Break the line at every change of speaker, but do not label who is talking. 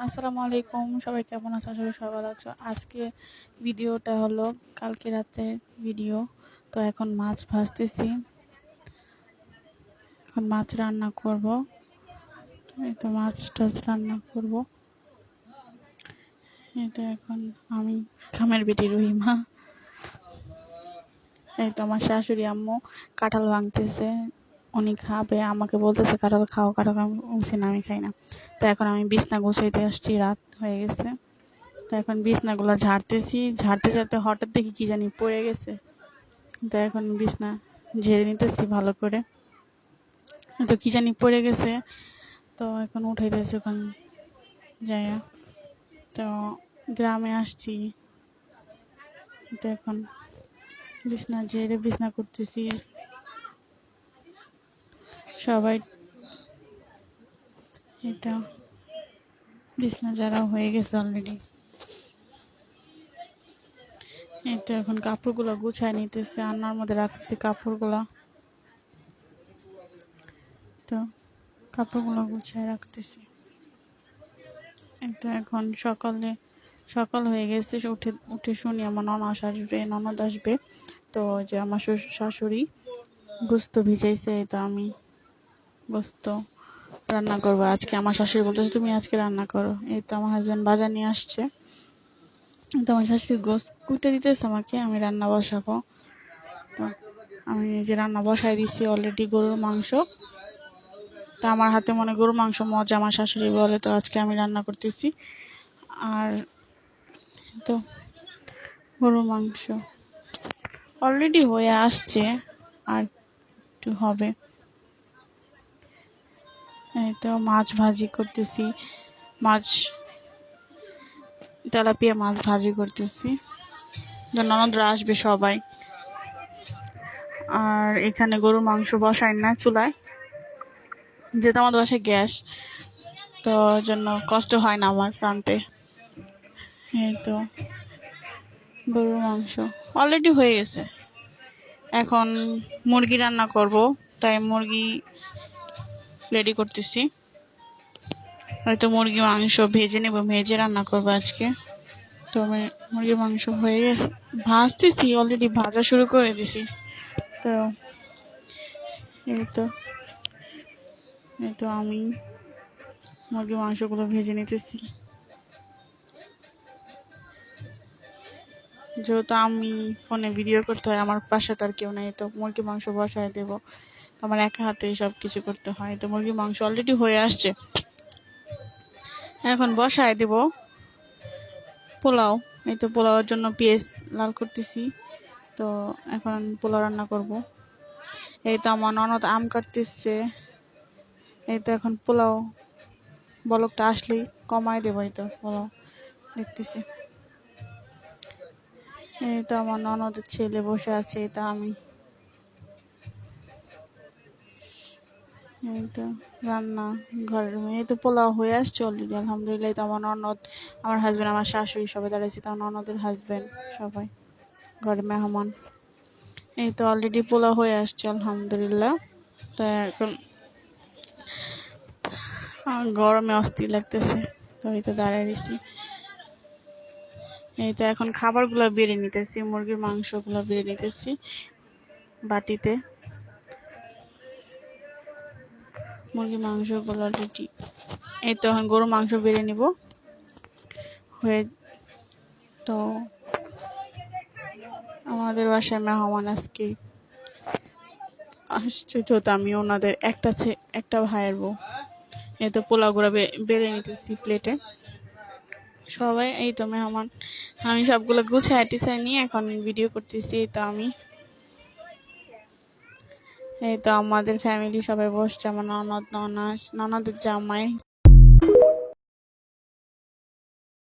আসসালামু আলাইকুম। সবাই কেমন আছো? আশা করি সবাই ভালো আছো। আজকে ভিডিওটা হলো কালকে রাতের ভিডিও। তো এখন মাছ ভাজতেছি। এখন মাছ রান্না করব। এই তো মাছ টাছ রান্না করব। এই তো এখন আমি খামের বেটি রহিমা এই তো আমার শাশুড়ি আম্মু কাঁঠাল ভাঙতেছে। উনি খাবে, আমাকে বলতেছে, কাঁঠাল খাও, কাঁঠাল আমি আমি খাই না। তো এখন আমি বিছনা গুছাইতে আসছি, রাত হয়ে গেছে। তো এখন বিছনাগুলো ঝাড়তেছি, ঝাড়তে ঝাড়তে হঠাৎ দেখি কি জানি পড়ে গেছে। তো এখন বিছনা ঝেড়ে নিতেছি ভালো করে। তো কি জানি পড়ে গেছে। তো এখন উঠাইতেছি ওখান যাই তো গ্রামে আসছি। তো এখন বিছনা ঝেড়ে বিছনা করতেছি। সবাই এটা বিছনা যারা হয়ে গেছে অলরেডি তো এখন কাপড়গুলো গুছায় নিতেছে আন্নার মধ্যে রাখতেছি কাপড়গুলো। তো কাপড়গুলো গুছায় রাখতেছি। তো এখন সকালে, সকাল হয়ে গেছে, উঠে উঠে শুনি আমার ননদ আসবে ননদ আসবে। তো যে আমার শ্বশুর শাশুড়ি গুস্ত ভিজাইছে তো আমি গোস্ত রান্না করব। আজকে আমার শাশুড়ি বলতেছে, তুমি আজকে রান্না করো। এই তো আমার হাজব্যান্ড বাজার নিয়ে আসছে। তো আমার শাশুড়ি গোস্ত কুটে দিতেছে আমাকে, আমি রান্না বসাবো। তো আমি যে রান্না বসাই দিচ্ছি অলরেডি গরুর মাংস। তা আমার হাতে মনে গরুর মাংস মজা, আমার শাশুড়ি বলে, তো আজকে আমি রান্না করতেছি। আর তো গরুর মাংস অলরেডি হয়ে আসছে, আর একটু হবে। এই তো মাছ ভাজি করতেছি। মাছ, তেলাপিয়া মাছ ভাজি করতেছি। ননদরা আসবে সবাই। আর এখানে গরুর মাংস বসাই না চুলায়। যেহেতু আমাদের বাসায় গ্যাস, তো জন্য কষ্ট হয় না আমার প্রান্তে। এই তো গরুর মাংস অলরেডি হয়ে গেছে। এখন মুরগি রান্না করব, তাই মুরগি রেডি করতেছি। হয়তো মুরগি, মাংস ভেজে নেব, ভেজে রান্না করব আজকে। তো আমি মুরগি, মাংস হয়ে গেছে। ভাজতেছি অলরেডি ভাজা শুরু করে দিছি। তো এই তো এই তো আমি মুরগি, মাংসগুলো ভেজে নিতেছি। যেহেতু আমি ফোনে ভিডিও করতে হয়, আমার পাশে তো আর কেউ নেই, তো মুরগি, মাংস বসায় দেবো। আমার একা হাতে সব কিছু করতে হয়। তো মুরগির মাংস অলরেডি হয়ে আসছে। এখন বসায় দেব। পোলাও, এই তো পোলাওয়ের জন্য পেঁয়াজ লাল করতেছি। তো এখন পোলাও রান্না করব। এই তো আমার ননদ আম কাটতেছে। এই তো এখন পোলাও বলকটা আসলেই কমায় দেবো এই তো পোলাও। দেখতেছি। এই তো আমার ননদের ছেলে বসে আছে এটা আমি। এই তো রান্না, ঘরের এই তো পোলাও হয়ে আসছে অলরেডি আলহামদুলিল্লাহ তো আমার ননদ, আমার হাজব্যান্ড আমার শাশুড়ি সবাই দাঁড়িয়েছে তো ননদের হাজব্যান্ড সবাই ঘরে মেহমান। এই তো অলরেডি পোলাও হয়ে আসছে, আলহামদুলিল্লাহ। তো এখন গরমে অস্থির লাগতেছে, তো এই তো দাঁড়িয়ে দিছি এই তো এখন খাবারগুলো বেড়ে নিতেছি, মুরগির মাংসগুলো বেড়ে নিতেছি, বাটিতে। মুরগির মাংসগুলো রেডি এই তো এখন গরুর মাংস বেড়ে নিব। হয়ে তো আমাদের বাসায় মেহমান আজকে আসছে, তো আমি ওনাদের একটা একটা ভাইয়ের বউ। এই তো পোলাগুলো বেড়ে নিতেছি প্লেটে সবাই, এই তো মেহমান। আমি সবগুলো গুছাই টিছাই নিয়ে এখন ভিডিও করতেছি, এই তো আমি। এই তো আমাদের ফ্যামিলি সবাই বসছে আমার ননদ ননাস ননদের জামাই।